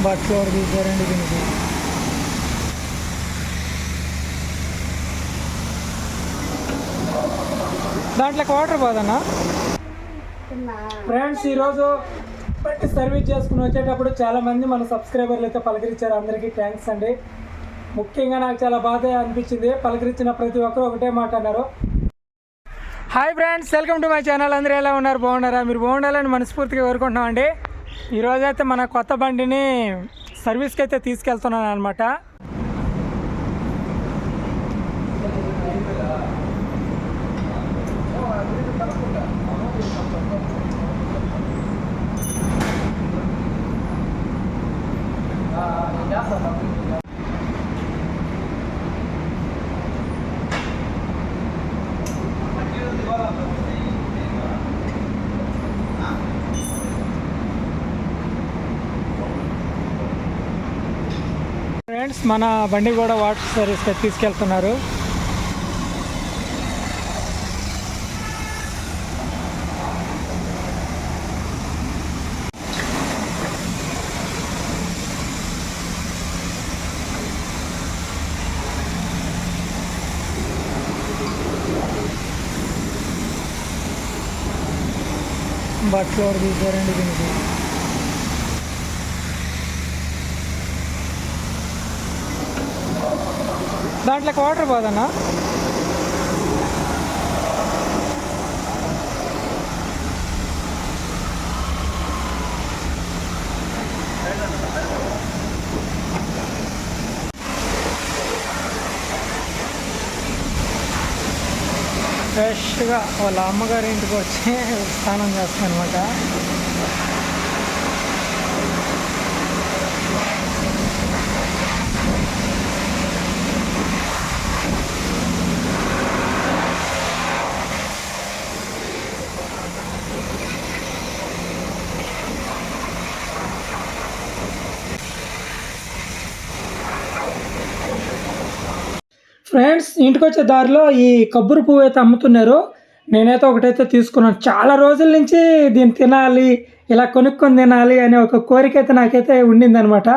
బట్టలు ఒకటి తీసారండి దీనికి? దాంట్లో వాటర్ పోదన్నా? ఫ్రెండ్స్ ఈరోజు బట్టి సర్వీస్ చేసుకుని వచ్చేటప్పుడు చాలా మంది మన సబ్స్క్రైబర్లు అయితే పలకరించారు. అందరికీ థ్యాంక్స్ అండి. ముఖ్యంగా నాకు చాలా బాధ అనిపించింది. పలకరించిన ప్రతి ఒక్కరు ఒకటే మాట అన్నారు. Hi friends welcome to my channel అందరూ ఎలా ఉన్నారు? బాగున్నారా? మీరు బాగుండాలని మనస్ఫూర్తిగా కోరుకుంటున్నాం అండి ఈరోజు అయితే మన కొత్త బండిని సర్వీస్కి అయితే తీసుకెళ్తున్నాను అనమాట ఫ్రెండ్స్ మన బండి కూడా వాటర్ సర్వీస్కి తీసుకెళ్తున్నారు. బట్టలు ఒకటి తీసారండి దీనికి? దాంట్లో వాటర్ పోదన్నా? ఫ్రెష్గా వాళ్ళ అమ్మగారి ఇంటికి వచ్చి స్నానం చేస్తాను అనమాట ఫ్రెండ్స్ ఇంటికి వచ్చే దారిలో ఈ కొబ్బరి పువ్వు అయితే అమ్ముతున్నారు. నేనైతే ఒకటైతే తీసుకున్నాను. చాలా రోజుల నుంచి దీన్ని తినాలి ఇలా కొనుక్కొని తినాలి అనే ఒక కోరిక అయితే నాకైతే ఉండిందనమాట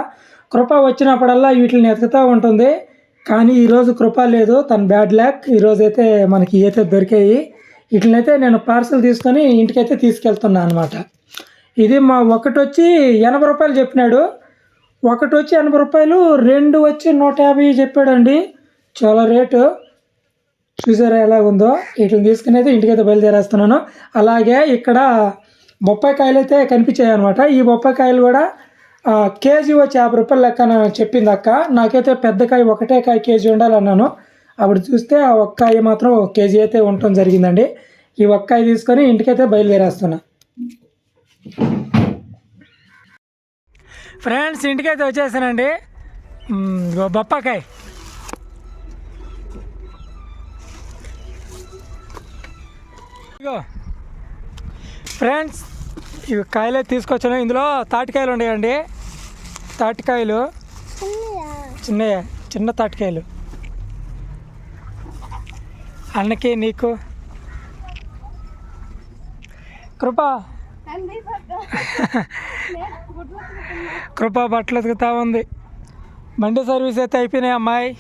కృప వచ్చినప్పుడల్లా వీటిని ఎతుకుతూ ఉంటుంది. కానీ ఈరోజు కృప లేదు తన బ్యాడ్ ల్యాక్ ఈరోజు అయితే మనకి అయితే దొరికాయి వీటినైతే నేను పార్సల్ తీసుకొని ఇంటికైతే తీసుకెళ్తున్నాను అనమాట ఇది మా ఒకటి వచ్చి ఎనభై రూపాయలు చెప్పినాడు. ఒకటి వచ్చి ఎనభై రూపాయలు రెండు వచ్చి నూట యాభై చెప్పాడండి. చాలా రేటు. చూసారా ఎలా ఉందో? వీటిని తీసుకుని అయితే ఇంటికైతే బయలుదేరేస్తున్నాను. అలాగే ఇక్కడ బొప్పాయికాయలు అయితే కనిపించాయి అనమాట ఈ బొప్పాయికాయలు కూడా కేజీ వచ్చి యాభై రూపాయలు లెక్క చెప్పింది అక్క. నాకైతే పెద్ద కాయ ఒకటే కాయ కేజీ ఉండాలన్నాను అప్పుడు చూస్తే ఆ ఒక్కాయ మాత్రం ఒక కేజీ అయితే ఉండటం జరిగిందండి. ఈ ఒక్కాయ తీసుకొని ఇంటికైతే బయలుదేరేస్తున్నా. ఫ్రెండ్స్ ఇంటికైతే వచ్చేసానండి. బొప్పాకాయ ఫ్రెండ్స్ ఇవి కాయలే తీసుకొచ్చాను. ఇందులో తాటికాయలు ఉన్నాయండి. తాటికాయలు. చిన్నయ్య చిన్న తాటికాయలు. అన్నకి నీకు. కృప. కృప బట్టలు ఉతుకుతా ఉంది. బండి సర్వీస్ అయితే అయిపోయినాయి అమ్మాయి.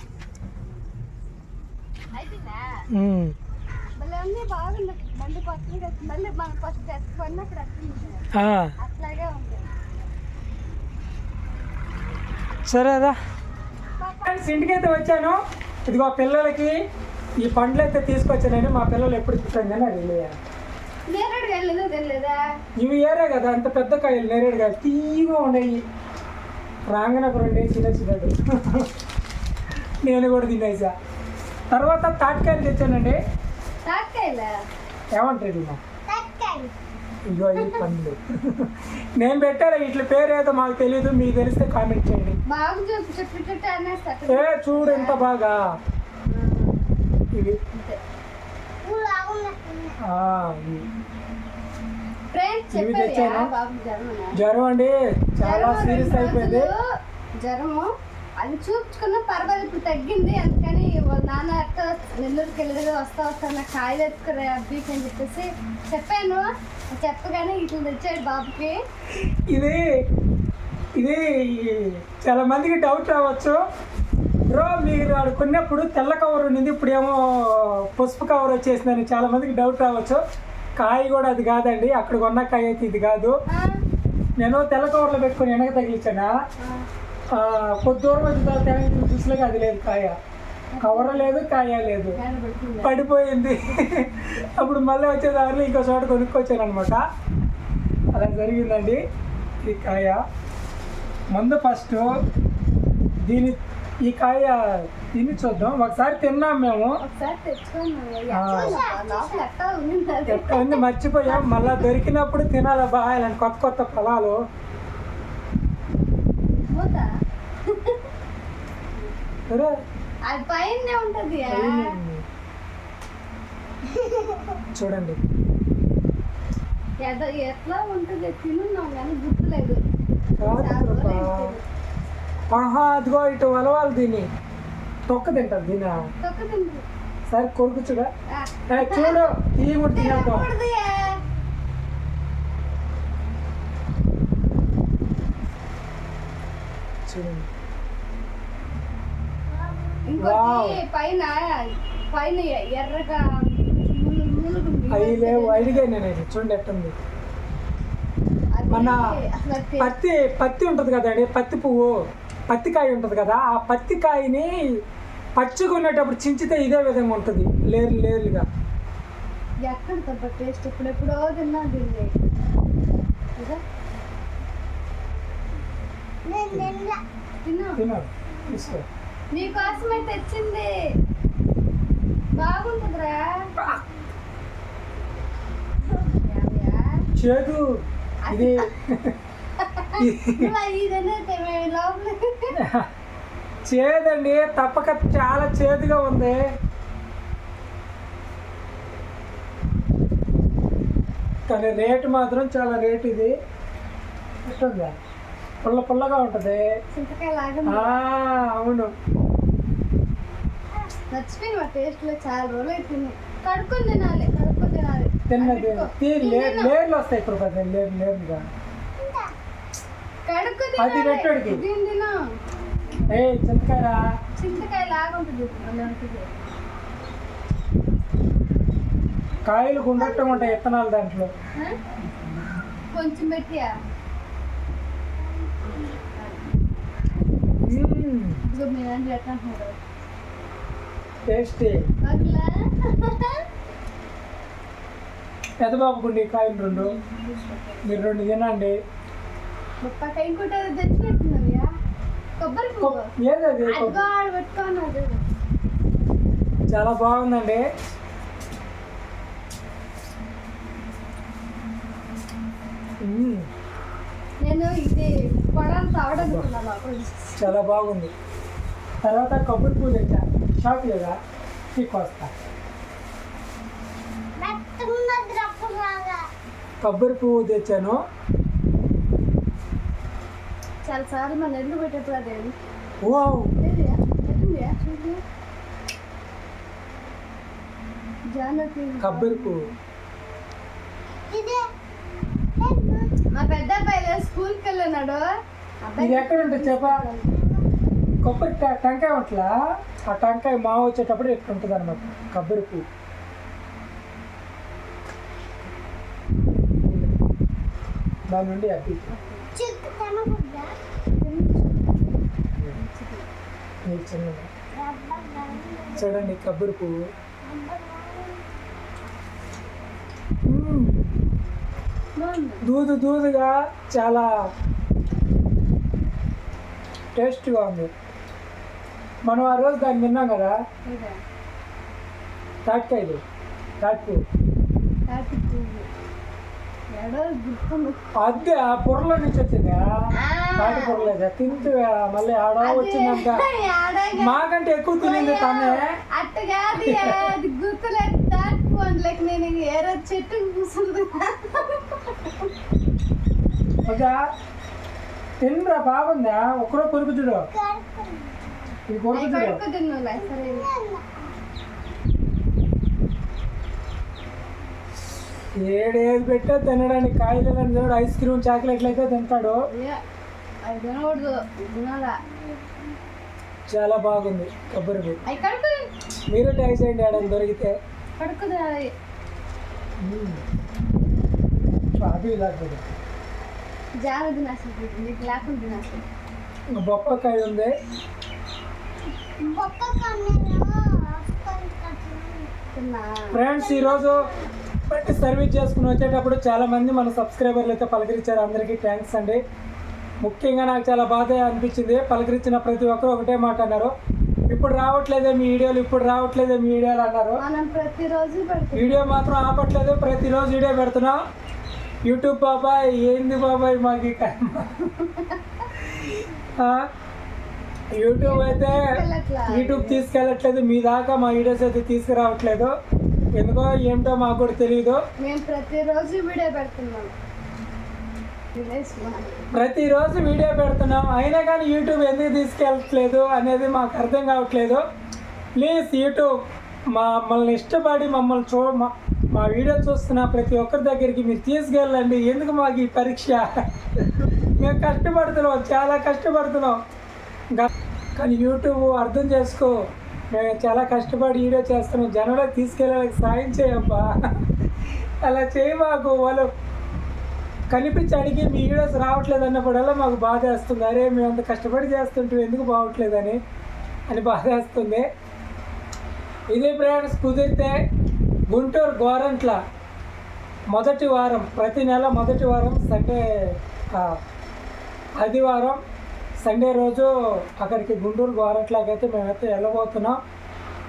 బాగుంది. సరేదా ఫ్రెండ్స్ ఇంటికైతే వచ్చాను. ఇదిగో పిల్లలకి ఈ పండ్లు అయితే తీసుకొచ్చానండి మా పిల్లలు ఎప్పుడు తింటాం కానీ అది వెళ్ళారు నేరేడు వెళ్ళలేదో తెలియదా ఇవి ఏరే కదా అంత పెద్ద కాయలు నేరేడు కాయలు. తీయగా ఉన్నాయి. రాగానే ఒక రెండు తినేసినాడు నేను కూడా తినేసా. తర్వాత తాటికాయలు తెచ్చానండి. తాకాయలా తాకాయలు ఇగో ఈ పండ్లు నేను పెట్టాను పేరు ఏదో మాకు తెలియదు మీకు తెలిస్తే కామెంట్ చేయండి. ఏ చూడు ఎంత బాగా. ఇవి తెచ్చాను. జ్వరం అండి? చాలా సీరియస్ అయిపోయింది. జ్వరము అది చూపించుకున్నా పర్వాలేదు ఇప్పుడు తగ్గింది వాళ్ళ నాన్న అట్ట నెల్లూరుకి వెళ్ళేది వస్తా వస్తా నాకు కాయలు ఎత్తుకురా అబ్బీకి అని చెప్పేసి చెప్పాను. చెప్పగానే ఇట్లా తెచ్చాడు బాబుకి. ఇది ఇది చాలా మందికి డౌట్ రావచ్చు. బ్రో మీరు ఆడు కొన్నప్పుడు తెల్ల కవర్ ఉండింది ఇప్పుడేమో పసుపు కవర్ వచ్చేసిందని చాలా మందికి డౌట్ రావచ్చు. కాయ కూడా అది కాదండి అక్కడ కొన్న కాయ అయితే ఇది కాదు. నేను తెల్ల కవర్లో పెట్టుకొని వెనక తగిలించానా? కొద్ది దూరం వచ్చిన తర్వాత చూసలేక అది లేదు కాయ. కవర్ లేదు కాయ లేదు. పడిపోయింది. అప్పుడు మళ్ళీ వచ్చే దారిలో ఇంకో చోట కొనుక్కొచ్చాను అనమాట అలా జరిగిందండి ఈ కాయ. ముందు ఫస్ట్ దీని ఈ కాయ తిని చూద్దాం. ఒకసారి తిన్నాం మేము. ఎక్కడ ఉంది? మర్చిపోయాం. మళ్ళీ దొరికినప్పుడు తినాలి బాగా ఇలాంటి కొత్త కొత్త ఫలాలు. మూత సరే. అది పైన ఉంటది చూడండి. ఎట్లా ఉంటది తినున్నాం కానీ గుర్తులేదు. ఆహా అదిగో ఇటు వలవాలి దీన్ని. తొక్క తింటారు దీని సరే కొరుకుచుగా చూడు. ఈ కూడా తినేద్దాం. చూడండి. పైన పైన ఎర్రగా. అవి లేవు అడిగా నేను ఇది చూడండి ఎట్టుంది అది మన పత్తి పత్తి ఉంటుంది కదండి పత్తి పువ్వు. పత్తి కాయ ఉంటుంది కదా ఆ పత్తి కాయని పచ్చిగా ఉండేటప్పుడు చించితే ఇదే విధంగా ఉంటుంది లేరు లేరుగా ఎక్కడ తప్ప టేస్ట్ ఇప్పుడు ఎప్పుడో తిన్నా దీన్ని. ఇదా? తిను తిన్నారు తీసుకో. నీకోసమే తెచ్చింది. బాగుంటుందిరా? చేదు. ఇది చేదండి తప్పక చాలా చేదుగా ఉంది. కానీ రేటు మాత్రం చాలా రేటు ఇది. ఎట్టుందా పుల్ల పుల్లగా ఉంటుంది. చింతకాయ లాగా ఆ, అవును. నచ్చిపోయింది మా టేస్ట్లో చాలా రోజులు కడుక్కొని తినాలి కడుక్కొని తినాలి. తిన్నది. లేర్లు వస్తాయి ఇప్పుడు కదా అది పెట్టోడికి. ఏ చింతకాయరా. చింతకాయ లాగా ఉంటుంది కాయలు గుండట్టం ఉంటాయి విత్తనాలు దాంట్లో? కొంచెం పెట్టియా మ్మ్. ఇదిగో మీ దాంట్లో ఎట్లా అంటున్నారు టేస్టీ. పెద్దబాబుకుండి కాయలు రెండు. మీరు రెండు తినండి. చాలా బాగుందండి. నేను ఇది తావడనుకున్నాను అప్పుడు. చాలా బాగుంది. తర్వాత కొబ్బరి పూలు తెచ్చా షాప్ లేదా? తీసుకొస్తా కొబ్బరి పువ్వు తెచ్చాను చాలా సార్లు మన ఎల్లు పెట్టేప్పుడు అదే ఓ. జానకి కొబ్బరి పువ్వు మా పెద్ద అబ్బాయి స్కూల్కి వెళ్ళినాడు. ఇది ఎక్కడ ఉంటుంది చెప్పా? కొబ్బరి టెంకాయ ఉంటలా ఆ టెంకాయ మావ వచ్చేటప్పుడు ఎట్లా ఉంటుంది అనమాట కొబ్బరి పువ్వు. దాని నుండి చిన్నది. చూడండి కొబ్బరి పువ్వు. దూదు దూదుగా చాలా టేస్ట్గా ఉంది. మనం ఆ రోజు దాన్ని తిన్నాం కదా. తాటికాయలు తాటి తాటి పువ్వు ఎడో గుర్తుంది. అద్దె ఆ పొరలో నుంచి వచ్చిందా తాటి పొరలేదా తింటే మళ్ళీ ఆడ వచ్చిందంట. మాకంటే ఎక్కువ తినింది తనే. అది గుర్తులేదు. నేను ఏ రోజు చెట్టు ఓకే తినరా బాగుందా? ఒకరో కొరుకు చూడు. కొరుకు చూడు. ఏడేది పెట్టా తినడానికి కాయలు చూడు ఐస్ క్రీమ్ చాక్లెట్లు అయితే తింటాడు. చాలా బాగుంది కొబ్బరి మీరు ట్రై చేయండి ఆడ దొరికితే. అది ఇలా కూడా. జాన తినాల్సి నీకు లేకుండా తినాల్సి బొప్పకాయ ఉంది. ఫ్రెండ్స్ ఈరోజు పెట్టి సర్వీస్ చేసుకుని వచ్చేటప్పుడు చాలా మంది మన సబ్స్క్రైబర్లు అయితే పలకరించారు. అందరికీ థ్యాంక్స్ అండి. ముఖ్యంగా నాకు చాలా బాధ అనిపించింది. పలకరించిన ప్రతి ఒక్కరు ఒకటే మాట అన్నారు. ఇప్పుడు రావట్లేదే మీ వీడియోలు ఇప్పుడు రావట్లేదే మీ వీడియోలు అన్నారు. వీడియో మాత్రం ఆపట్లేదు. ప్రతిరోజు వీడియో పెడుతున్నాం. యూట్యూబ్ బాబాయ్ ఏంది బాబాయ్ మాకు యూట్యూబ్ అయితే. యూట్యూబ్ తీసుకెళ్ళట్లేదు మీ దాకా మా వీడియోస్ అయితే తీసుకురావట్లేదు. ఎందుకో ఏమిటో మాకు కూడా తెలియదు మేము ప్రతిరోజు వీడియో పెడుతున్నాం. ప్రతిరోజు వీడియో పెడుతున్నాం. అయినా కానీ యూట్యూబ్ ఎందుకు తీసుకెళ్ళట్లేదు అనేది మాకు అర్థం కావట్లేదు. ప్లీజ్ యూట్యూబ్ మా మమ్మల్ని ఇష్టపడి మమ్మల్ని చూ మా వీడియో చూస్తున్న ప్రతి ఒక్కరి దగ్గరికి మీరు తీసుకెళ్ళండి. ఎందుకు మాకు ఈ పరీక్ష? మేము కష్టపడుతున్నాం చాలా కష్టపడుతున్నాం. కానీ యూట్యూబ్ అర్థం చేసుకో మేము చాలా కష్టపడి వీడియో చేస్తున్నాం. జనంలో తీసుకెళ్ళడానికి సాయం చేయబ్బా అలా చేయమాకు వాళ్ళు. కనిపించి అడిగి మీ వీడియోస్ రావట్లేదు అన్నప్పుడల్లా మాకు బాధ వేస్తుంది. అరే మేము అంత కష్టపడి చేస్తుంటే ఎందుకు బాగట్లేదని అని బాధ వేస్తుంది. ఇదే ప్రయాణం కుదిరితే గుంటూరు గోరంట్ల మొదటి వారం ప్రతి నెల మొదటి వారం సండే ఆదివారం సండే రోజు అక్కడికి గుంటూరు గోరంట్లకి అయితే మేమైతే వెళ్ళబోతున్నాం.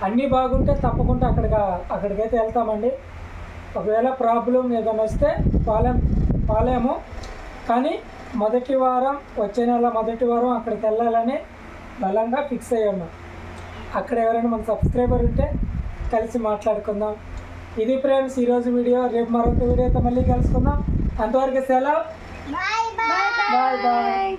అన్నీ బాగుంటే తప్పకుండా అక్కడికి అక్కడికైతే వెళ్తామండి. ఒకవేళ ప్రాబ్లం ఏదైనా వస్తే పాలేం పాలేము. కానీ మొదటి వారం వచ్చే నెల మొదటి వారం అక్కడికి వెళ్ళాలని బలంగా ఫిక్స్ అయ్యి ఉన్నాం అక్కడ ఎవరైనా మన సబ్స్క్రైబర్ ఉంటే కలిసి మాట్లాడుకుందాం. ఇది ఫ్రెండ్స్ ఈరోజు వీడియో రేపు మరొక వీడియోతో మళ్ళీ కలుసుకుందాం. అంతవరకు సెలవు. Bye bye bye bye